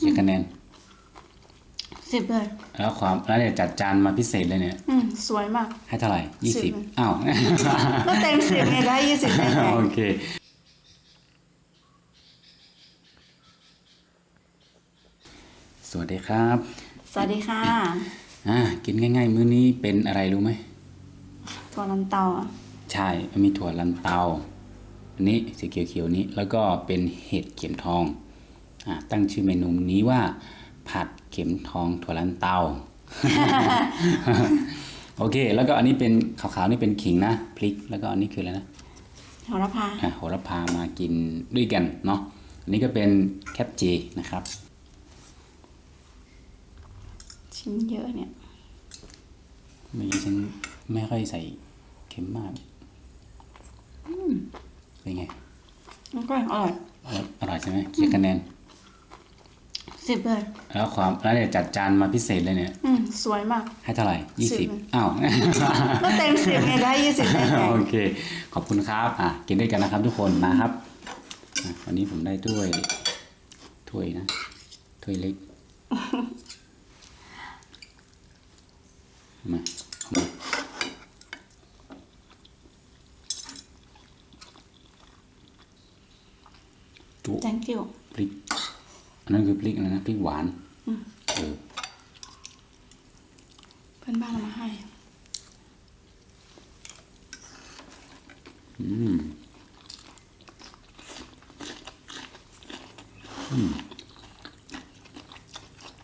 กี่คะแนนสิบเลย แล้วความแล้วเนี่ยจัดจานมาพิเศษเลยเนี่ย อืมสวยมาก ให้เท่าไหร่ยี่สิสิบบอ้าว ก็เต็มสิบไงได้ยี่สิบได้ไงโอเคสวัสดีครับ สวัสดีค่ะ อ่า กินง่ายๆ มื้อนี้เป็นอะไรรู้ไหม ถั่วลันเตาอะใช่มันมีถั่วลันเตา อันนี้สีเขียวๆนี้ แล้วก็เป็นเห็ดเข็มทองอ่า ตั้งชื่อเมนูนี้ว่า ผัดเข็มทองถั่วลันเตา โอเค แล้วก็อันนี้เป็นขาวๆนี่เป็นขิงนะพริก แล้วก็อันนี้คืออะไรนะโหระพาอะโหระพามากินด้วยกันเนาะอันนี้ก็เป็นแคปเจนะครับ ชิ้นเยอะเนี่ยเมื่อกี้ฉันไม่ค่อยใส่เค็มมากเป็นไงมันก็อร่อยอร่อยอร่อยใช่ไหมกี่คะแนน สิบเลย แล้วความแล้วเนี่ยจัดจานมาพิเศษเลยเนี่ย อืมสวยมาก ให้เท่าไหร่ยี่สิสิบบอ้าวก็เต็มสิบไงได้ยี่สิบได้ไงโอเค ขอบคุณครับ อะ กินด้วยกันนะครับทุกคนมาครับอะวันนี้ผมได้ถ้วย ถ้วยนะ ถ้วยเล็ก มาเอามาจุ thank you พริก อันนั้นคือพริกอะไรนะพริกหวานเออเพื่อนบ้านเอามาให้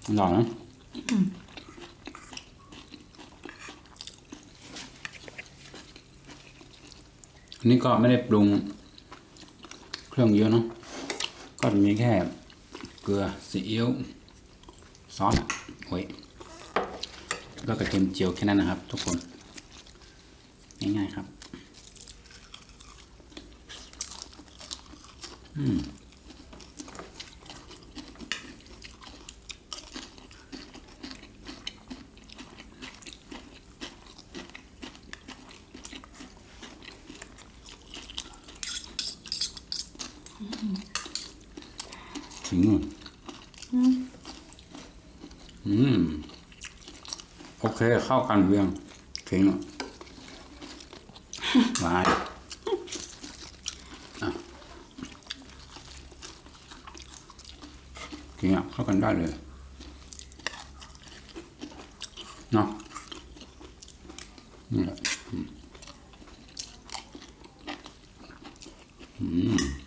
อร่อยนะอันนี้ก็ไม่ได้ปรุงเครื่องเยอะเนาะ ก็มีแค่ เกลือซีอิ๊วซอสโอ้ยแล้วก็กระเทียมเจียวแค่นั้นนะครับ ทุกคนง่ายๆครับถึงอะอืม โอ เคเข้ากันเรียงเข่งอะหวานอะเข่งอะเข้ากันได้เลยเนาะนี่แหละอืมอืม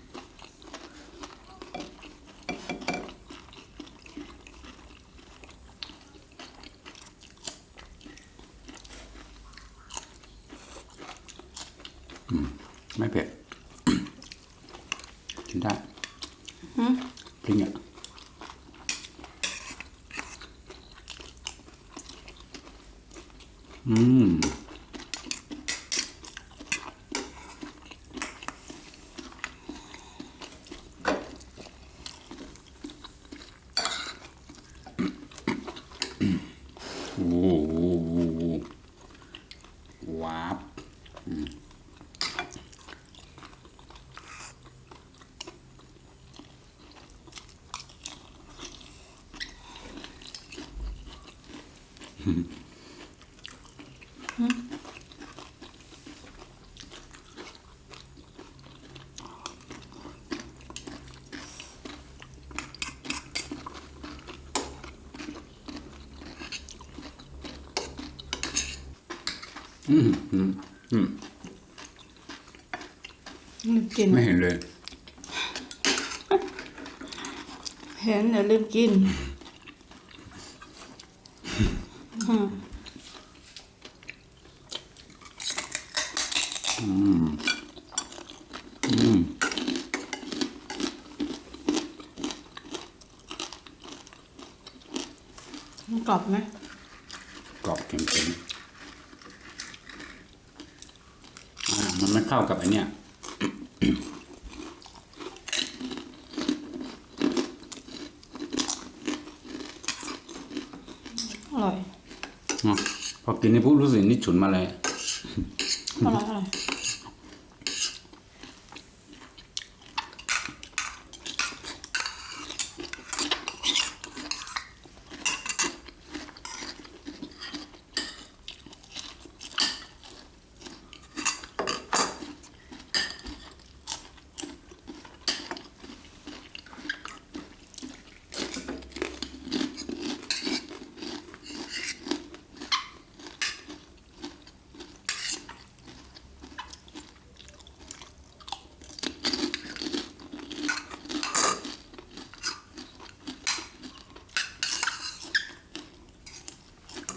ไม่เผ็ดกินได้พริกอะอืมโอ้โหว้าบ อืมอืมอืมลืมกินไม่เห็นเลย เห็นเดี๋ยวลืมกิน อืมมันกรอบไหมกรอบเค็มๆอ่ามันไม่เข้ากับไอเนี้ยอร่อยอะ พอกินนี่ปุ๊บรู้สึกนี่ฉุนมาเลยอร่อยอร่อย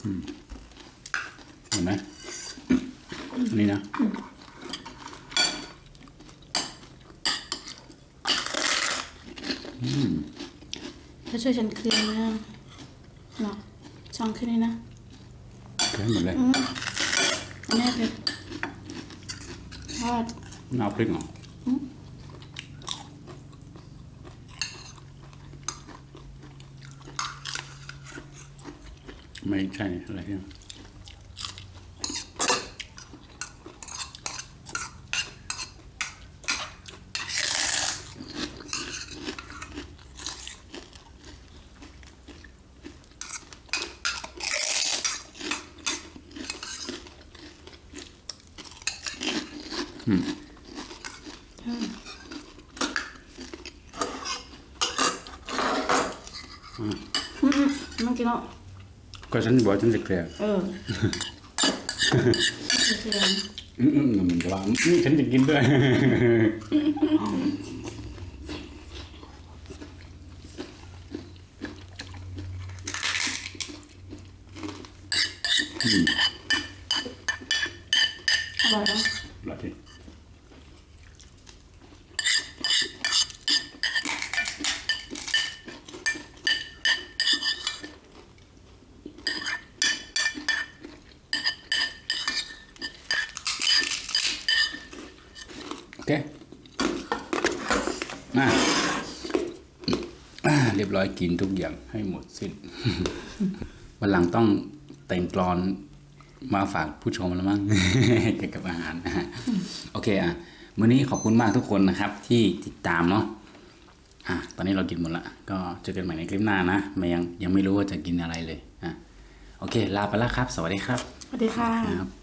เห็นไหมอันนี่นะถ้าช่วยฉันเคลียร์นะเนาะช่องขึ้นเลยนะเคยหมดเลยอันนี้เป็นทอดน่าเอาพริกเหรอ ไม่ใช่อะไรที่มันกินแล้ว ก็ฉันบอกฉันจะเคลียร์เออเคลียร์อืมอืมมันจะว่านี่ฉันจะกินด้วย อร่อยนะ หลับที่ โอเคมาอ่าเรียบร้อยกินทุกอย่างให้หมดสิ้น วันหลังต้องแต่งกลอนมาฝากผู้ชมแล้วมั้งเกี่ยวกับอาหารนะฮะโอเคอะมื้อนี้ขอบคุณมากทุกคนนะครับ ที่ติดตามเนาะอะตอนนี้เรากินหมดละก็เจอกันใหม่ในคลิปหน้านะไม่ยังยังไม่รู้ว่าจะกินอะไรเลยอะโอเค ลาไปแล้วครับ สวัสดีครับ สวัสดีค่ะครับ